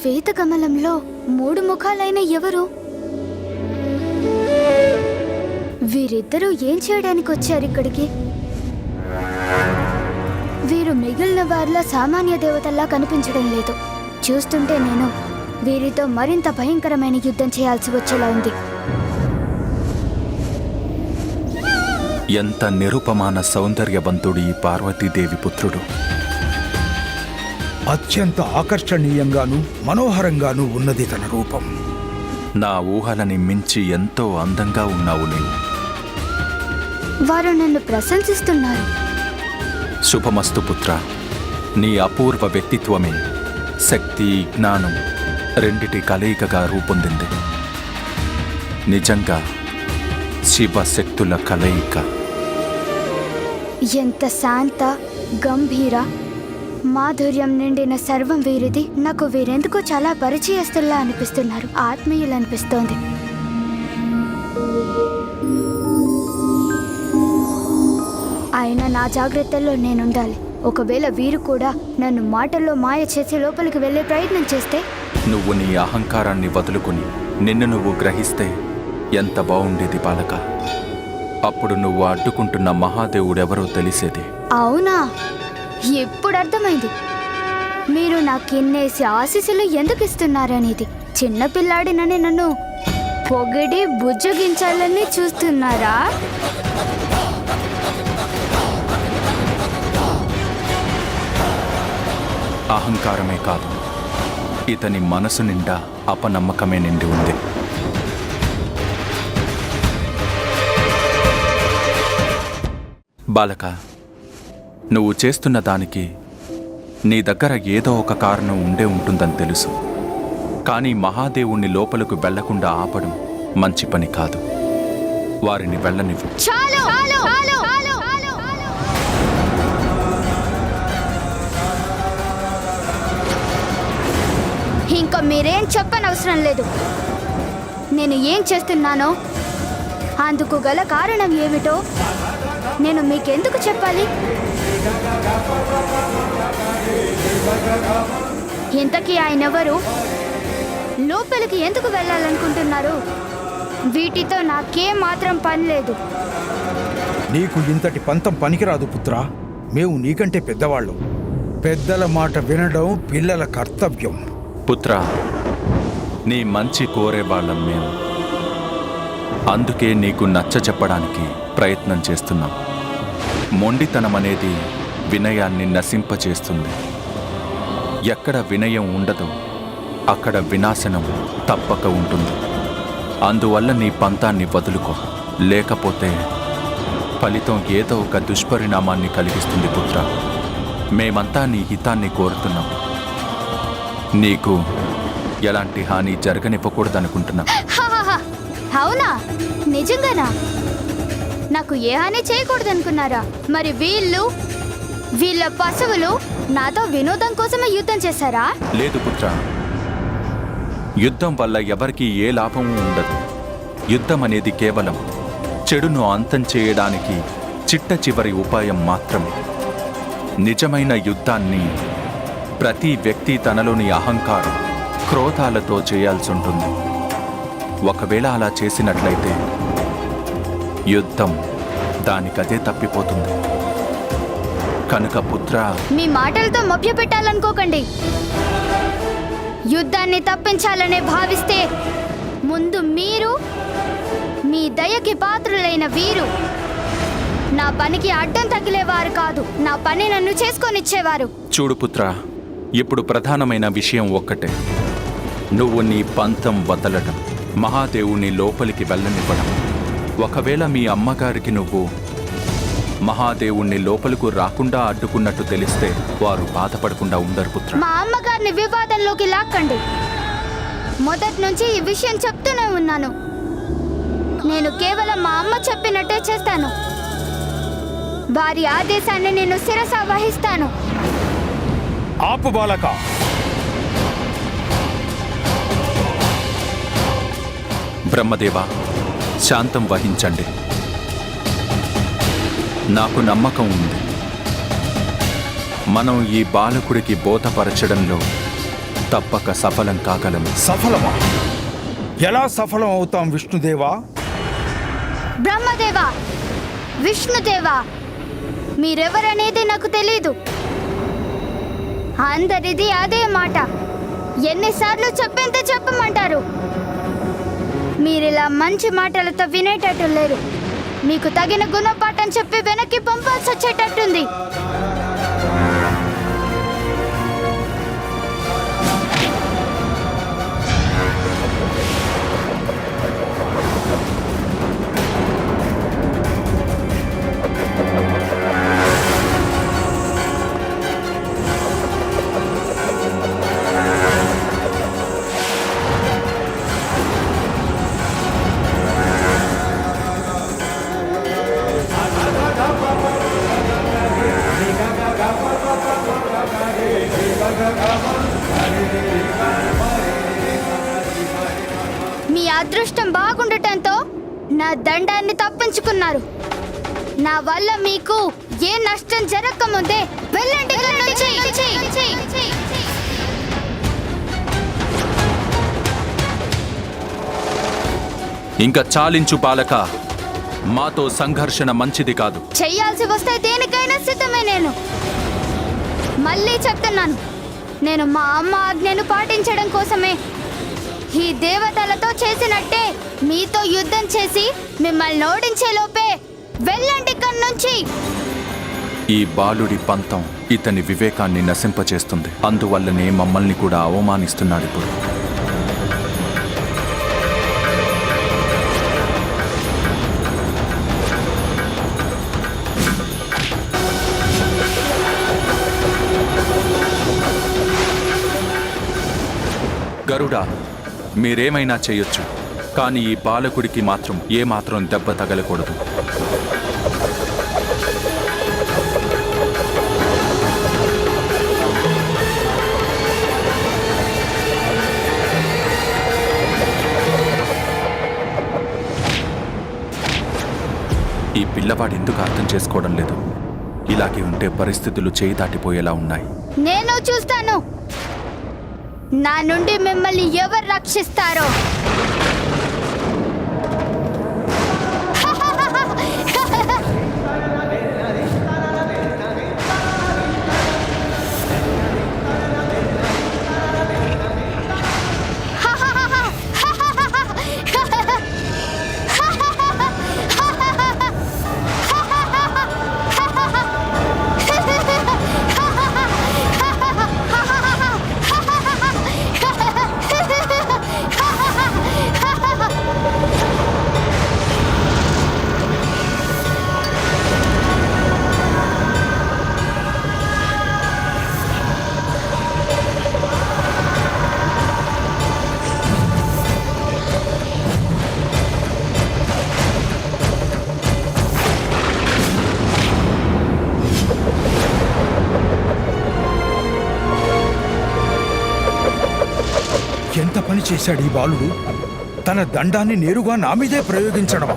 శ్వేత కమలంలో మూడు ముఖాలైన ఎవరు? వీరిద్దరూ ఏం చేయడానికి వచ్చారు ఇక్కడికి? వీరు మిగిలిన వారిలా సామాన్య దేవతల్లా కనిపించడం లేదు. చూస్తుంటే నేను వీరితో మరింత భయంకరమైన యుద్ధం చేయాల్సి వచ్చేలా ఉంది. ఎంత నిరుపమాన సౌందర్యవంతుడు ఈ పార్వతీదేవి పుత్రుడు. అత్యంత ఆకర్షణీయంగాను మనోహరంగాను ఉన్నది తన రూపం. నా ఊహలని మించి ఎంతో అందంగా ఉన్నావు నీవు. వారు నన్ను ప్రశంసిస్తున్నారు. శుభమస్తు పుత్ర. నీ అపూర్వ వ్యక్తిత్వమే శక్తి జ్ఞానం రెండిటి కలయికగా రూపొందింది. నిజంగా శివశక్తుల కలయిక. ఎంత శాంత గంభీర మాధుర్యం నిండిన సర్వం వీరిది. నాకు వీరెందుకో చాలా పరిచయస్తుల్లా అనిపిస్తున్నారు. ఆత్మీయులు అనిపిస్తోంది ఆయన నా జాగ్రత్తల్లో నేనుండాలి. ఒకవేళ వీరు కూడా నన్ను మాటల్లో మాయ చేసి లోపలికి వెళ్ళే ప్రయత్నం చేస్తే? నువ్వు నీ అహంకారాన్ని వదులుకుని నిన్ను నువ్వు గ్రహిస్తే ఎంత బావుండేది బాలక? అప్పుడు నువ్వు అడ్డుకుంటున్న మహాదేవుడెవరో తెలిసేది. అవునా? ఇప్పుడు అర్థమైంది? మీరు నాకిన్నేసి ఆశీస్సులు ఎందుకు ఇస్తున్నారనేది? చిన్నపిల్లాడినని నన్ను పొగిడి బుజ్జగించాలని చూస్తున్నారా? అహంకారమే కాదు ఇతని మనసు నిండా అపనమ్మకమే నిండి ఉంది. బాలక నువ్వు చేస్తున్న దానికి నీ దగ్గర ఏదో ఒక కారణం ఉండే ఉంటుందని తెలుసు. కానీ మహాదేవుణ్ణి లోపలకు వెళ్ళకుండా ఆపడం మంచి పని కాదు. వారిని వెళ్ళనివ్వు. ఇంకా మీరేం చెప్పనవసరం లేదు. నేను ఏం చేస్తున్నానో అందుకు గల కారణం ఏమిటో నేను మీకెందుకు చెప్పాలి? ఇంతకీ ఆయన ఎవరు లోపలికి ఎందుకు వెళ్ళాలనుకుంటున్నారు? వీటితో నాకేం మాత్రం పని లేదు. నీకు ఇంతటి పంతం పనికిరాదు పుత్రా. మేము నీకంటే పెద్దవాళ్ళం. పెద్దల మాట వినడం పిల్లల కర్తవ్యం. పుత్ర నీ మంచి కోరేవాళ్ళం మేము. అందుకే నీకు నచ్చ చెప్పడానికి ప్రయత్నం చేస్తున్నాం. మొండితనం అనేది వినయాన్ని నశింపచేస్తుంది. ఎక్కడ వినయం ఉండదో అక్కడ వినాశనం తప్పక ఉంటుంది. అందువల్ల నీ పంతాన్ని వదులుకో. లేకపోతే ఫలితం ఏదో ఒక దుష్పరిణామాన్ని కలిగిస్తుంది పుత్ర. మేమంతా నీ హితాన్ని కోరుతున్నాం. నీకు ఎలాంటి హాని జరగనివ్వకూడదనుకుంటున్నాం. అవునా? నిజంగానా? నాకు ఏ హాని చేయకూడదనుకున్నారా? మరి వీళ్ళు వీళ్ళ పశువులు నాతో వినోదం కోసమే యుద్ధం చేశారా? లేదు పుత్ర. యుద్ధం వల్ల ఎవరికీ ఏ లాభము ఉండదు. యుద్ధం అనేది కేవలం చెడును అంతం చేయడానికి చిట్ట చివరి ఉపాయం మాత్రమే. నిజమైన యుద్ధాన్ని ప్రతి వ్యక్తి తనలోని అహంకారం క్రోధాలతో చేయాల్సి ఉంటుంది. ఒకవేళ అలా చేసినట్లయితే యుద్ధం దానికదే తప్పిపోతుంది. కనుక పుత్ర మీ మాటలతో మభ్య పెట్టాలనుకోకండి యుద్ధాన్ని తప్పించాలనే భావిస్తే ముందు మీరు మీ దయకి పాత్రులైన వీరు నా పనికి అడ్డం తగిలేవారు కాదు నా పని నన్ను చేసుకొనిచ్చేవారు. చూడు పుత్ర ఇప్పుడు ప్రధానమైన విషయం ఒక్కటే. నువ్వు నీ పంతం వదలడం మహాదేవుని లోపలికి వెళ్ళనివ్వడం. ఒకవేళ మీ అమ్మగారికి నువ్వు మహాదేవుణ్ణి లోపలకు రాకుండా అడ్డుకున్నట్టు తెలిస్తే వారు బాధపడకుండా ఉండరు పుత్ర. మా అమ్మగారిని వివాదంలోకి లాక్కండి. మొదటి నుంచి ఈ విషయం చెప్తూనే ఉన్నాను. నేను కేవలం మా అమ్మ చెప్పినట్టే చేస్తాను. వారి ఆదేశాన్ని నేను శిరస వహిస్తాను. ఆపు బాలక. బ్రహ్మదేవ శాంతం వహించండి. నాకు నమ్మకం ఉంది. మనం ఈ బాలకుడికి బోధపరచడంలో తప్పక సఫలం కాగలము. సఫలమా? ఎలా సఫలం అవుతాం విష్ణుదేవా? బ్రహ్మదేవా! విష్ణుదేవా! మీరెవరనేది నాకు తెలీదు. అందరిది అదే మాట. ఎన్నిసార్లు చెప్పేంత చెప్పమంటారు. మీరు ఇలా మంచి మాటలతో వినేటట్టు లేరు. మీకు తగిన గుణపాఠం చెప్పి వెనక్కి పంపాల్సి వచ్చేటట్టుంది అదృష్టం బాగుండటంతో నా దండాన్ని తప్పించుకున్నారు. నా వల్ల మీకు ఏ నష్టం జరగకముందే వెళ్ళండి. ఇంకా చాలించు బాలక మాతో సంఘర్షణ మంచిది కాదు. చెయ్యాల్సి వస్తే దేనికైనా సిద్ధమే నేను. మళ్ళీ చెప్తున్నాను నేను మా అమ్మ ఆజ్ఞను పాటించడం కోసమే ఈ దేవతలతో చేసినట్టే మీతో యుద్ధం చేసి మిమ్మల్ని ఓడించే లోపే వెళ్ళండి ఇక్కడి నుంచి. ఈ బాలుడి పంతం ఇతని వివేకాన్ని నశింపచేస్తుంది. అందువల్లనే మమ్మల్ని కూడా అవమానిస్తున్నాడు ఇప్పుడు. గరుడా మీరేమైనా చేయొచ్చు. కానీ ఈ బాలకుడికి మాత్రం ఏమాత్రం దెబ్బ తగలకూడదు. ఈ పిల్లవాడు ఎందుకు అర్థం చేసుకోవడం లేదు. ఇలాగే ఉంటే పరిస్థితులు చేయి దాటిపోయేలా ఉన్నాయి. నేను చూస్తాను. నా నుండి మిమ్మల్ని ఎవరు రక్షిస్తారో? పని చేశాడు ఈ బాలుడు. తన దండాన్ని నేరుగా నా మీదే ప్రయోగించడమా?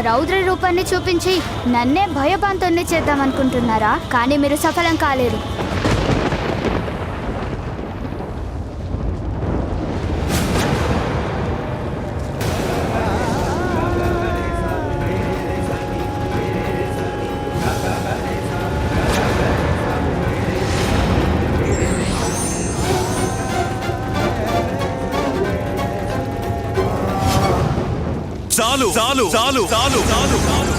తమ రౌద్ర రూపాన్ని చూపించి నన్నే భయభాంతుల్ని చేద్దామనుకుంటున్నారా? కానీ మీరు సఫలం కాలేరు. చాలు చాలు చాలు చాలు. చాలు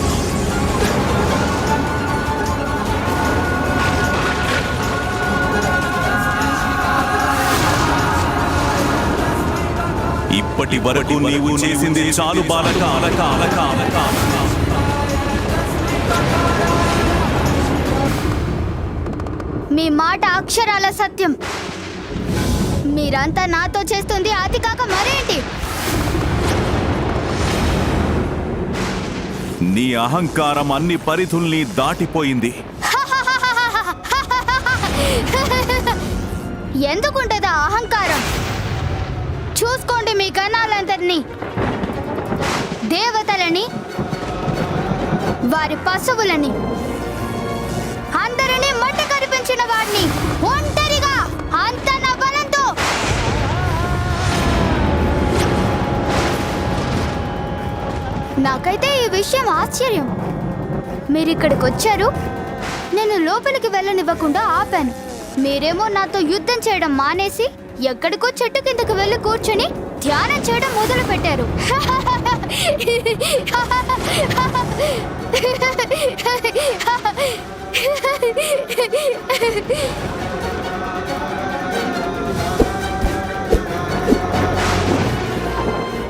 ఇప్పటి వరకు నీవు చేసింది చాలు బాలక అలక అలక. అలక. మీ మాట అక్షరాల సత్యం. మీరంతా నాతో చేస్తుంది అది కాక మరేంటి? నీ అహంకారం అన్ని పరిధుల్ని దాటిపోయింది. ఎందుకుంటదా అహంకారం? చూసుకోండి మీ కణాలందరినీ దేవతలని వారి పశువులని అందరినీ మట్టి కనిపించిన వాడిని. ఒంటరిగా అంతనా నాకైతే ఈ విషయం ఆశ్చర్యం. మీరు ఇక్కడికి వచ్చారు నేను లోపలికి వెళ్ళనివ్వకుండా ఆపాను. మీరేమో నాతో యుద్ధం చేయడం మానేసి ఎక్కడికో చెట్టు కిందకి వెళ్ళి కూర్చొని ధ్యానం చేయడం మొదలు పెట్టారు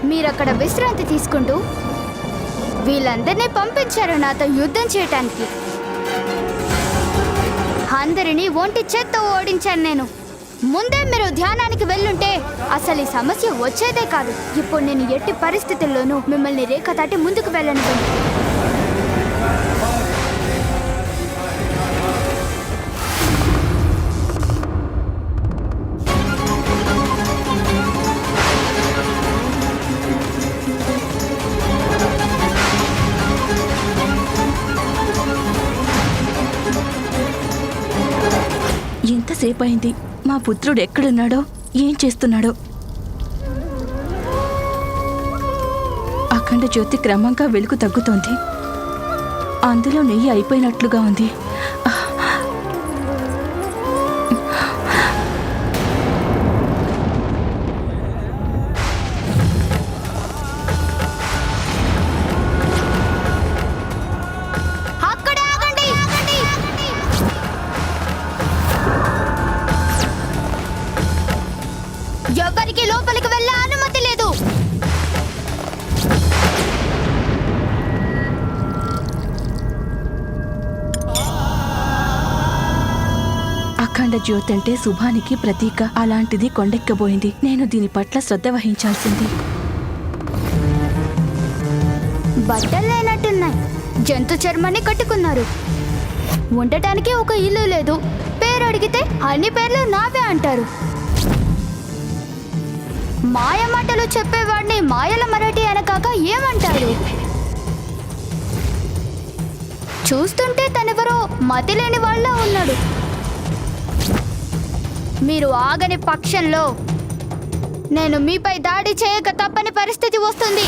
మీరక్కడ విశ్రాంతి తీసుకుంటూ వీళ్ళందరినీ పంపించారు నాతో యుద్ధం చేయటానికి. అందరినీ ఒంటి చేత్తో ఓడించాను నేను. ముందే మీరు ధ్యానానికి వెళ్ళుంటే అసలు ఈ సమస్య వచ్చేదే కాదు. ఇప్పుడు నేను ఎట్టి పరిస్థితుల్లోనూ మిమ్మల్ని రేఖ దాటి ముందుకు వెళ్ళను సేపు అయింది మా పుత్రుడు ఎక్కడున్నాడో? ఏం చేస్తున్నాడో? అఖండ జ్యోతి క్రమంగా వెలుగు తగ్గుతోంది. అందులో నెయ్యి అయిపోయినట్లుగా ఉంది. అఖండ జ్యోతి అంటే శుభానికి ప్రతీక. అలాంటిది కొండెక్కబోయింది. నేను దీని పట్ల శ్రద్ధ వహించాల్సింది. బట్టలు లేనట్టున్నాయి జంతు చర్మాన్ని కట్టుకున్నారు. ఉండటానికి ఒక ఇల్లు లేదు. పేరు అడిగితే అన్ని పేర్లు నావే అంటారు. మాయ మాటలు చెప్పేవాడిని మాయల మరాఠీ అనకాక ఏమంటారు? చూస్తుంటే తనెవరో మతి లేని వాళ్ళ ఉన్నాడు. మీరు ఆగని పక్షంలో నేను మీపై దాడి చేయక తప్పని పరిస్థితి వస్తుంది.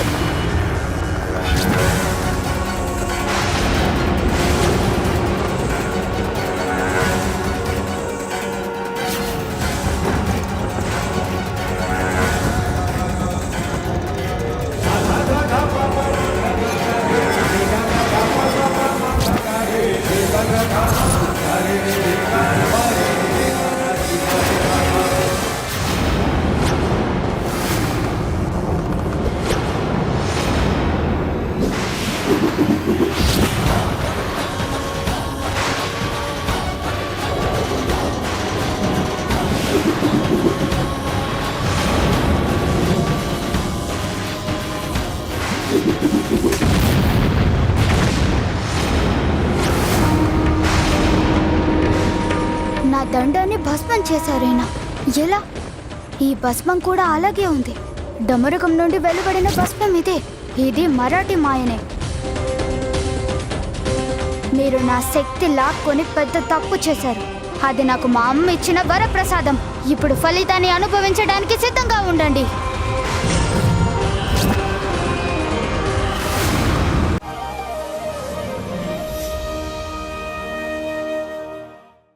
సరేనా? ఎలా? ఈ భస్మం కూడా అలాగే ఉంది. డమరుకం నుండి వెలువడిన భస్మం ఇదే. ఇది మరాఠీ మాయనే. మీరు నా శక్తి లాక్కొని పెద్ద తప్పు చేశారు. అది నాకు మా అమ్మ ఇచ్చిన వరప్రసాదం. ఇప్పుడు ఫలితాన్ని అనుభవించడానికి సిద్ధంగా ఉండండి.